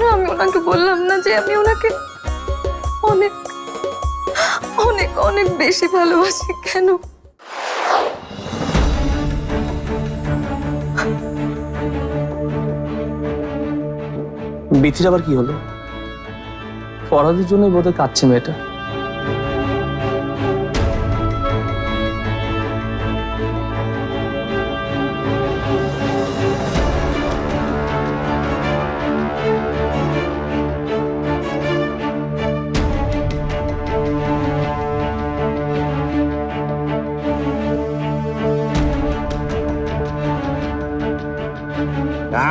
কেন আমি ওনাকে বললাম না যে আমি ওনাকে অনেক অনেক অনেক বেশি ভালোবাসি? কেন? বিথির আবার কি হলো? পড়াদের জন্যই বোধহয় কাঁদছে মেয়েটা।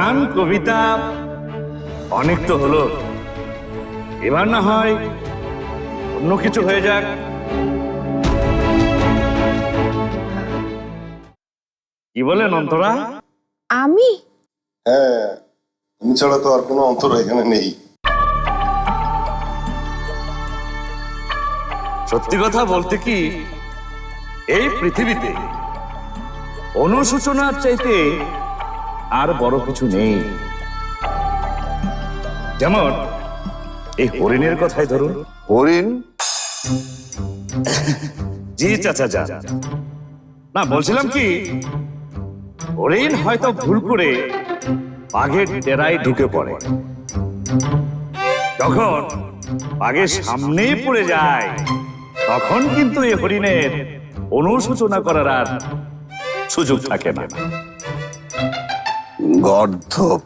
গান কবিতা অনেক তো হলো। এবার না হয় অন্য কিছু হয়ে যাক। কি বলেন অন্তরা আমি? হ্যাঁ তুমি ছাড়া তো আর কোনো অন্তর এখানে নেই। সত্যি কথা বলতে কি এই পৃথিবীতে অনুশোচনার চাইতে আর বড় কিছু নেই। যেমন এই হরিণের কথাই ধরুন। হরিণ? জি চাচা যা না বলছিলাম কি হরিণ হয়তো ভুল করে বাঘের ডেরায় ঢুকে পড়ে। যখন বাঘের সামনেই পড়ে যায় তখন কিন্তু এই হরিণের অনুশোচনা করার আর সুযোগ থাকে না। গর্ধপ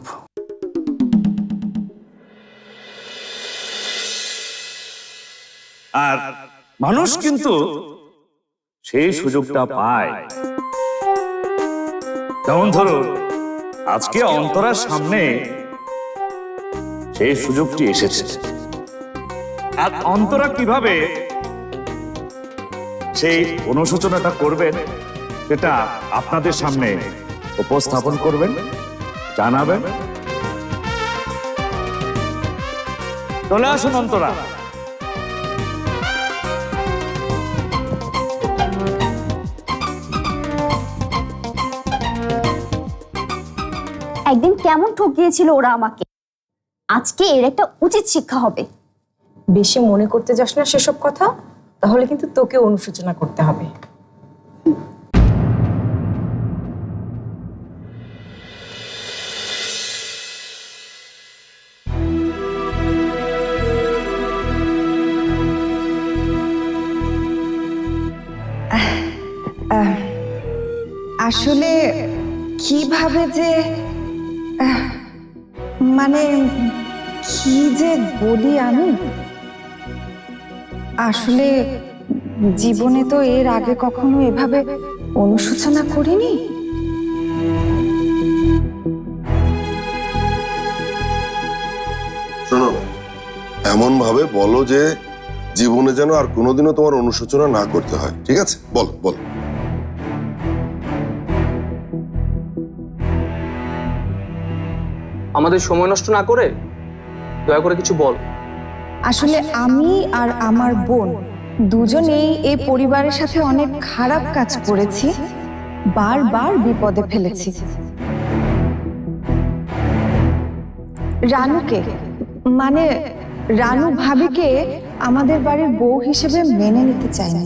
আর মানুষ কিন্তু সেই সুযোগটা পায়। যেমন ধরুন, আজকে অন্তরার সামনে সেই সুযোগটি এসেছে। আর অন্তরা কীভাবে সেই অনুশোচনাটা করবেন, সেটা আপনাদের সামনে উপস্থাপন করবেন? জানাবেন। চলে আসুন অন্তরা। একদিন কেমন ঠকিয়েছিল ওরা আমাকে। আজকে এর একটা উচিত শিক্ষা হবে। বেশি মনে করতে যাস না সেসব কথা তাহলে কিন্তু তোকে অনুশোচনা করতে হবে। আসলে কীভাবে যে মানে কি যে বলি আমি? আসলে জীবনে তো এর আগে কখনো এভাবে অনুশোচনা করিনি? শোনো এমন ভাবে বলো যে জীবনে যেন আর কোনোদিনও তোমার অনুশোচনা না করতে হয়, ঠিক আছে? বল বল। আমাদের সময় নষ্ট না করে দয়া করে কিছু বল। আসলে আমি আর আমার বোন দুজনেই এই পরিবারের সাথে অনেক খারাপ কাজ করেছি, বারবার বিপদে ফেলেছি। রানুকে মানে রানু ভাবিকে আমাদের বাড়ির বউ হিসেবে মেনে নিতে চাইনি।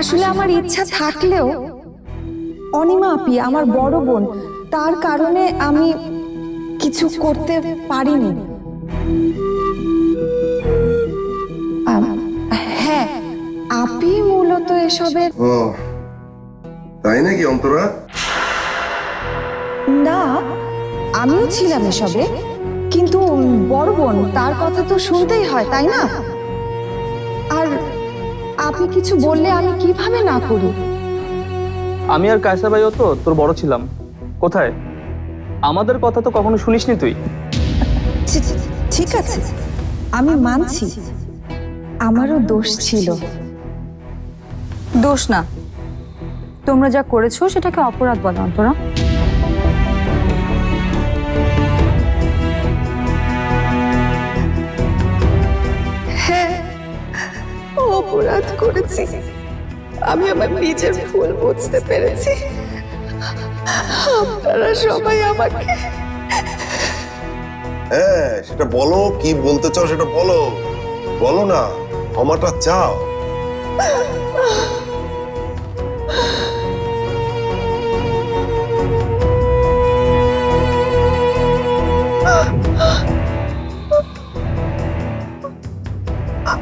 আসলে আমার ইচ্ছা থাকলেও অনিমা আপি, আমার বড় বোন, তার কারণে আমি কিছু করতে পারিনি। আম, হ্যাঁ আপি মূলত এসবের ও তাই নাকি অন্তরা? না আমিও ছিলাম এসবে কিন্তু বড় বোন তার কথা তো শুনতেই হয় তাই না? আর আপনি কিছু বললে আমি কীভাবে না করি? আমি আর কায়সা ভাইও তো তোর বড় ছিলাম। কোথায়? আমাদের কথা তো কখনো শুনিসনি তুই? ঠিক আছে। আমি মানছি। আমারও দোষ ছিল। দোষ না। তোমরা যা করেছ সেটাকে অপরাধ বলো অন্তরা। হ্যাঁ অপরাধ করেছি। আমি আমার নিজের ভুল বুঝতে পেরেছি। আপনারা সবাই আমাকে হ্যাঁ সেটা বলো কি বলতে চাও সেটা বলো। বলো না ক্ষমাটা চাও।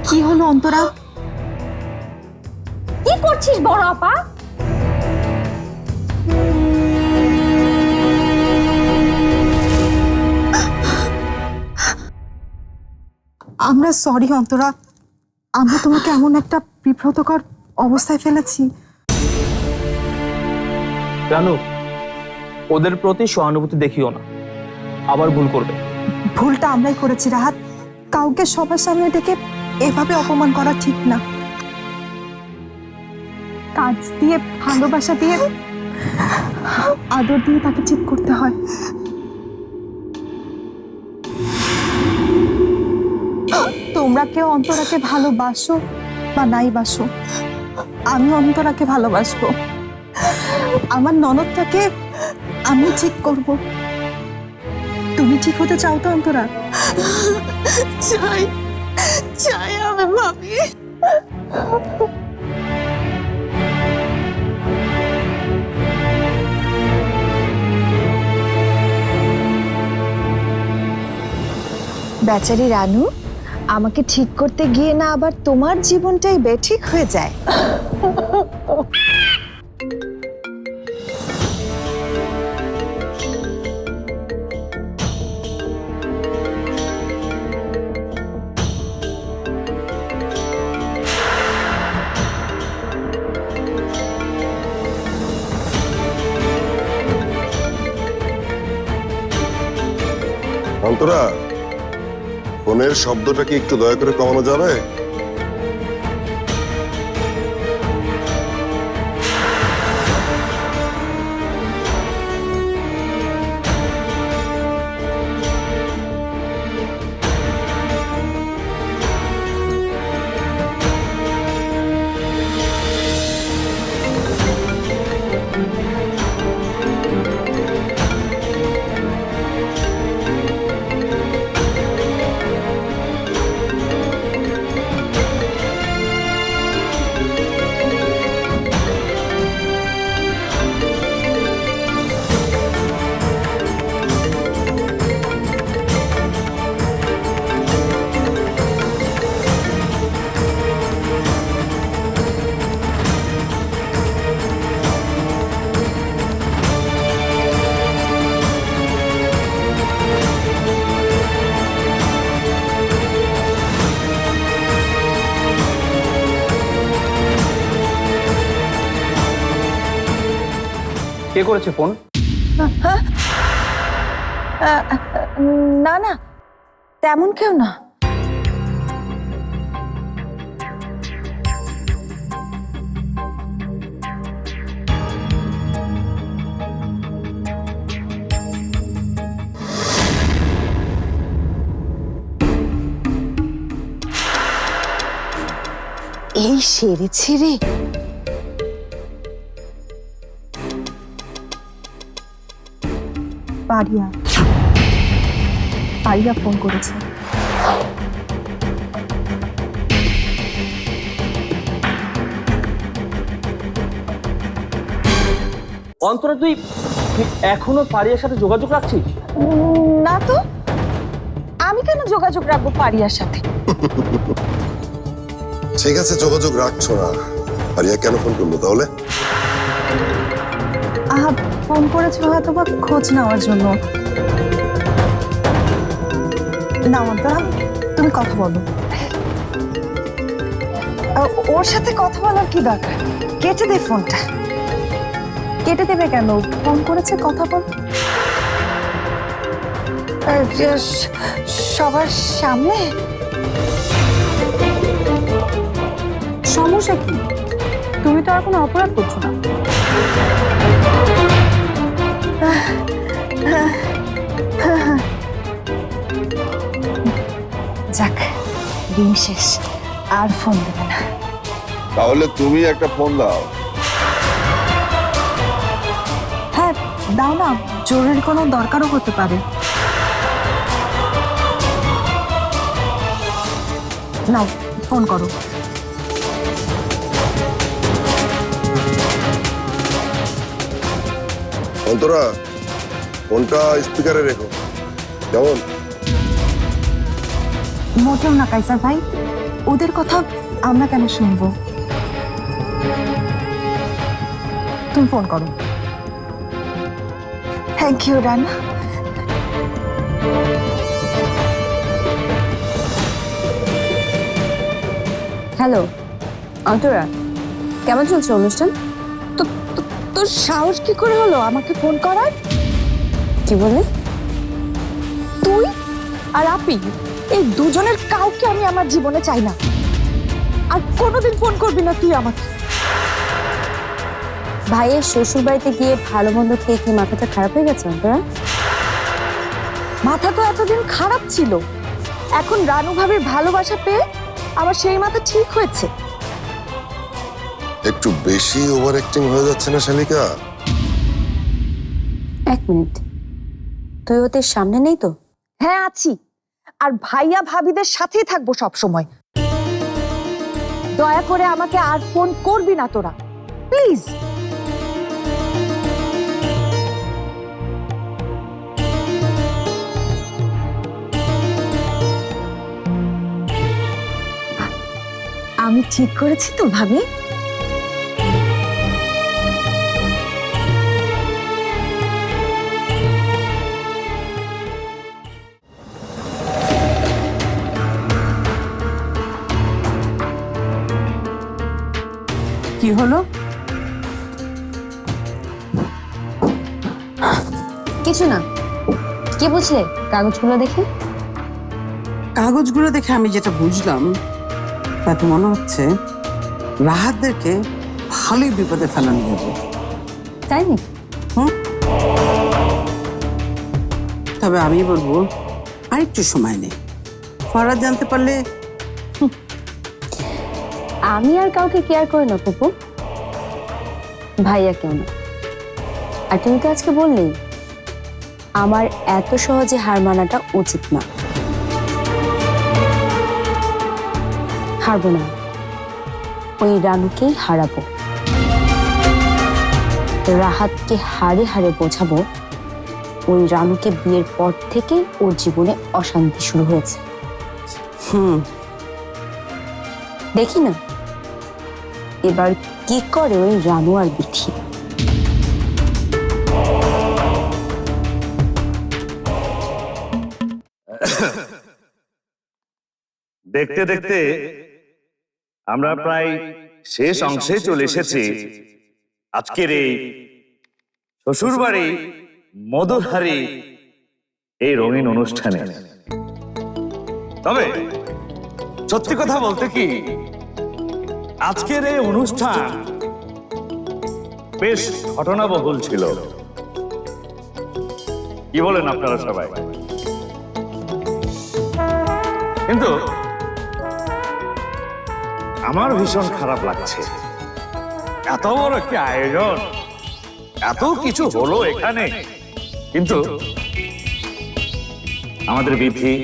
কি হলো অন্তরা? কি করছিস বড় আপা? আমরা সরি অন্তরা। আমরা তোমাকে এমন একটা বিব্রতকর অবস্থায় ফেলেছি। জানো ওদের প্রতি সহানুভূতি দেখিও না। আবার ভুল করবে। ভুলটা আমরাই করেছি রাহাত। কাউকে সবার সামনে ডেকে এভাবে অপমান করা ঠিক না। কাজ দিয়ে ভালোবাসা দিয়ে আদর দিয়ে তাকে ঠিক করতে হয়। তোমরা কেউ অন্তরাকে ভালোবাসো বা নাই বাসো আমি অন্তরাকে ভালোবাসবো। আমার ননদটাকে আমি ঠিক করব। তুমি ঠিক হতে চাও তো অন্তরা? চাই চাই আমি ভাবি। বেচারি রানু আমাকে ঠিক করতে গিয়ে না আবার তোমার জীবনটাই বেঠিক হয়ে যায়। অন্তরা ফোনের শব্দটা কি একটু দয়া করে কমানো যাবে? কে করেছে ফোন? না না তেমন কেউ না। এই সেরেছে রে। পারিয়া। পারিয়া ফোন করেছে। অন্তরা তুই তুই এখনও পারিয়ার সাথে যোগাযোগ রাখছিস? না তো। আমি কেন যোগাযোগ রাখব পারিয়ার সাথে? ঠিক আছে যোগাযোগ রাখছো না। আর কেন ফোন করল তাহলে? আহা ফোন করেছিল হয়তো বা খোঁজ নেওয়ার জন্য। না তুমি কথা বলো। ওর সাথে কথা বলার কি দরকার? কেটে দে ফোনটা। কেটে দেবে কেন? ফোন করেছে, কথা বল। সবার সামনে? সমস্যা কি? তুমি তো আর কোনো অপরাধ করছ না। যাক দিন শেষ আর ফোন দেবে না। তাহলে তুমি একটা ফোন দাও। হ্যাঁ দাও না জরুরি কোনো দরকারও হতে পারে। নাও ফোন করো। অন্তরা ফোনটা স্পিকারে রেখো। কেমন? মোটেও না, কাইসার ভাই। ওদের কথা আমরা কেন শুনব? তুমি ফোন করো। Thank you Rana hello Antara. কেমন চলছে অনুষ্ঠান? তোর সাহস কি করে হলো? আমাকে ফোন করার? কি বলে তুই আর আপি এই দুজনের কাউকে আমি আমার জীবনে চাই না। আর কোনোদিন ফোন করবি না তুই আমাকে। ভাইয়ের শ্বশুর বাড়িতে গিয়ে ভালো মন্দ খেয়ে কি মাথাটা খারাপ হয়ে গেছে অন্তরা মাথা তো এতদিন খারাপ ছিল। এখন রানু ভাবির ভালোবাসা পেয়ে আমার সেই মাথা ঠিক হয়েছে। একটু বেশি ওভার অ্যাক্টিং হয়ে যাচ্ছে না শালিকা? এক মিনিট। তুই ওদের সামনে নেই তো? হ্যাঁ আছি। আর ভাইয়া ভাবিদের সাথেই থাকব সব সময় দয়া করে আমাকে আর ফোন করবি না তোরা। প্লিজ। আমি ঠিক করেছি তো ভাবি? কি হলো? কিছু না। কি বুঝলে? কাগজগুলো দেখে। কাগজগুলো দেখে আমি যেটা বুঝলাম তাতে মনে হচ্ছে রাহাতদেরকে ভালোই বিপদে ফেলানো যাবে তাই নাকি? তবে আমি বলব আরেকটু সময় নেই। ফরাদ জানতে পারলে আমি আর কাউকে কেয়ার করি না পুপু ভাইয়া কেউ না। আর তুমি তো আজকে বললেই আমার এত সহজে হার মানাটা উচিত না। হারবো না। ওই রানুকেই হারাবো। রাহাতকে হারে হারে বোঝাবো ওই রানুকে বিয়ের পর থেকেই ওর জীবনে অশান্তি শুরু হয়েছে। হুম। দেখি না। এবার কি করে ওই রানু আর বিথি? দেখতে দেখতে আমরা প্রায় শেষ অংশে চলে এসেছি। আজকের এই শ্বশুরবাড়ি মধুরহারি এই রঙিন অনুষ্ঠানে। তবে সত্যি কথা বলতে কি আজকের এই অনুষ্ঠান বেশ ঘটনাবহুল ছিল। কি বলেন আপনারা সবাই? কিন্তু আমার ভীষণ খারাপ লাগছে। এত বড় একটি আয়োজন, এত কিছু হলো এখানে। কিন্তু আমাদের বিধি,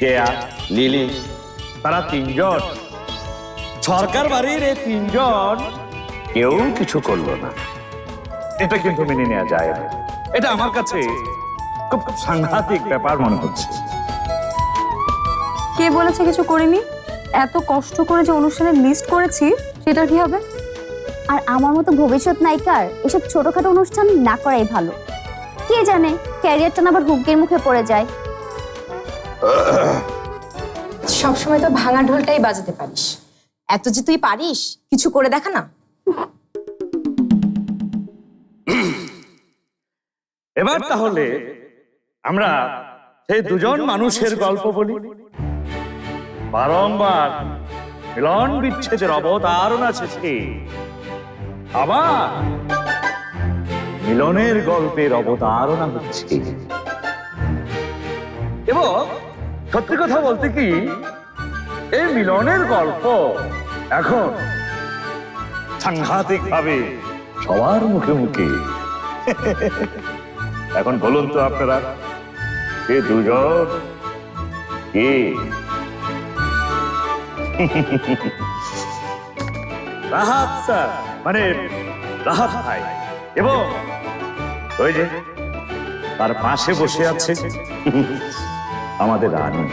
কেয়া, লিলি, তারা তিনজন। সরকার বাড়ির এই তিনজন কেউ কিছু করল না। এটা কিন্তু মেনে নেওয়া যায় না। এটা আমার কাছে খুব সাংঘাতিক ব্যাপার মনে হচ্ছে। কে বলেছে কিছু করিনি? এত কষ্ট করে যে অনুষ্ঠানের লিস্ট করেছি সেটা কি হবে? আর আমার মতো ভবিষ্যৎ নায়িকার এসব ছোটখাটো অনুষ্ঠান না করাই ভালো। কে জানে ক্যারিয়ারটা না আবার হুমকির মুখে পড়ে যায়। সবসময় তো ভাঙা ঢোলটাই বাজাতে পারিস। এত যে তুই পারিস, কিছু করে দেখা না। এবার তাহলে আমরা সেই দুজন মানুষের গল্প বলি। বারংবার মিলন বিচ্ছেদের অবতারণা শেষে আবার মিলনের গল্পের অবতারণা হচ্ছে এবং সত্যি কথা বলতে কি এই মিলনের গল্প। এখন সাংঘাতিক ভাবে সবার মুখে মুখে। এখন বলুন তো আপনারা কে দুজন কে? রাহাত স্যার মানে রাহাত ভাই। এবং ওই যে, তার পাশে বসে আছে আমাদের রানু।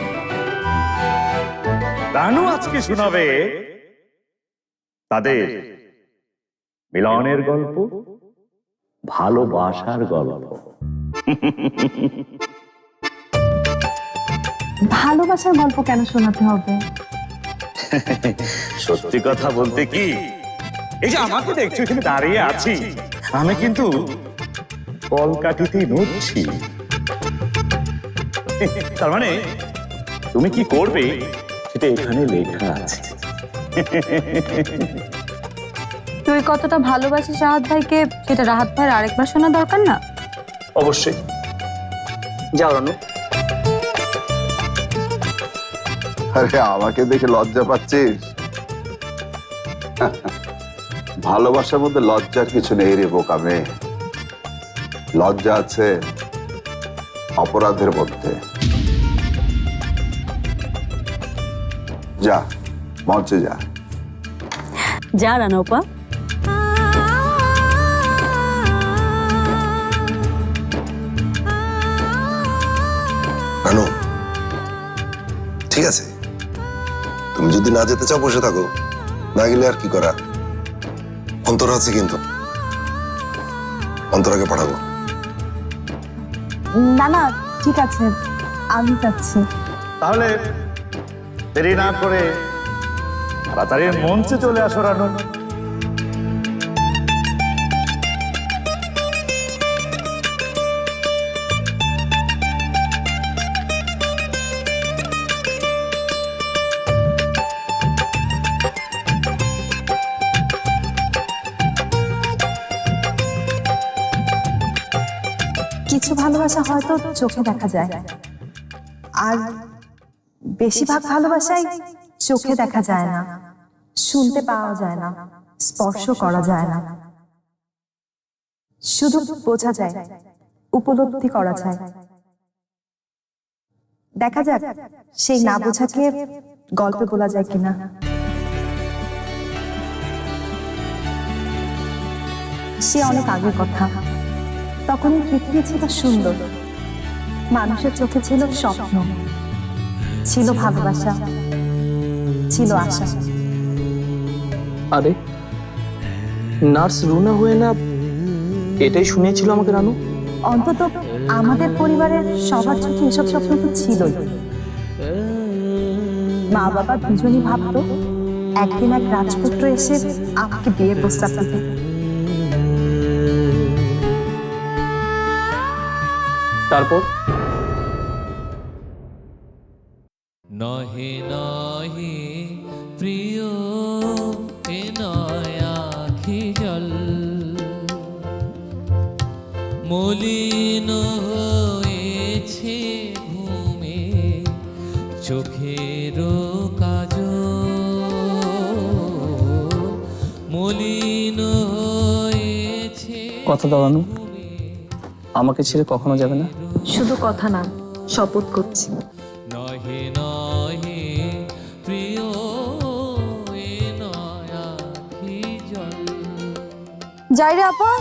রানু আজকে শোনাবে তাদের মিলনের গল্প ভালোবাসার গল্প। ভালোবাসার গল্প কেন শোনাতে হবে? সত্যি কথা বলতে কি? এই যে আমাকে দেখছ এখানে দাঁড়িয়ে আছি। আমি কিন্তু কলকাঠিতেই নড়ছি। তার মানে তুমি কি করবে? এখানে লেখা আছে। তুই কতটা ভালোবাসিস রাহাত ভাইকে সেটা রাহাত ভাইয়ের আরেকবার শোনা দরকার না? অবশ্যই। যাও রানু। আরে আমাকে দেখে লজ্জা পাচ্ছিস? ভালোবাসার মধ্যে লজ্জার কিছু নেই রে বোকা মেয়ে। লজ্জা আছে অপরাধের মধ্যে। যা মঞ্চে যা। যা রানপা। রানু ঠিক আছে। তুমি যদি না যেতে চাও বসে থাকো। না গেলে আর কি করা অন্তর আছে কিন্তু। অন্তরাকে পাঠাবো। না না ঠিক আছে। আমি যাচ্ছি। তাহলে দেরি না করে তাড়াতাড়ি মঞ্চে চলে আসো, রানু। কিছু ভালোবাসা হয়তো চোখে দেখা যায়। আর বেশিরভাগ ভালোবাসাই চোখে দেখা যায় না, শুনতে পাওয়া যায় না, স্পর্শ করা যায় না। শুধু বোঝা যায়, উপলব্ধি করা যায়। দেখা যাক সেই না বোঝাকে গল্পে বলা যায় কিনা। সে অনেক আগের কথা। তখন পৃথিবী ছিল সুন্দর। মানুষের চোখে ছিল স্বপ্ন। ছিল ভালোবাসা ছিল আশা। আরে নার্স রুনা হয়ে না এটাই শুনিয়েছিল আমাকে রানু? অন্তত আমাদের পরিবারের সবার চোখে এসব স্বপ্ন তো ছিলই। মা বাবা দুজনই ভাবতো একদিন এক রাজপুত্র এসে আমাকে বিয়ের প্রস্তাব দিবে। তারপর? কথা দাও অনু আমাকে ছেড়ে কখনো যাবে না? শুধু কথা না শপথ করছি। নহে নহে প্রিয় এ নয় আখি যাই রে আপা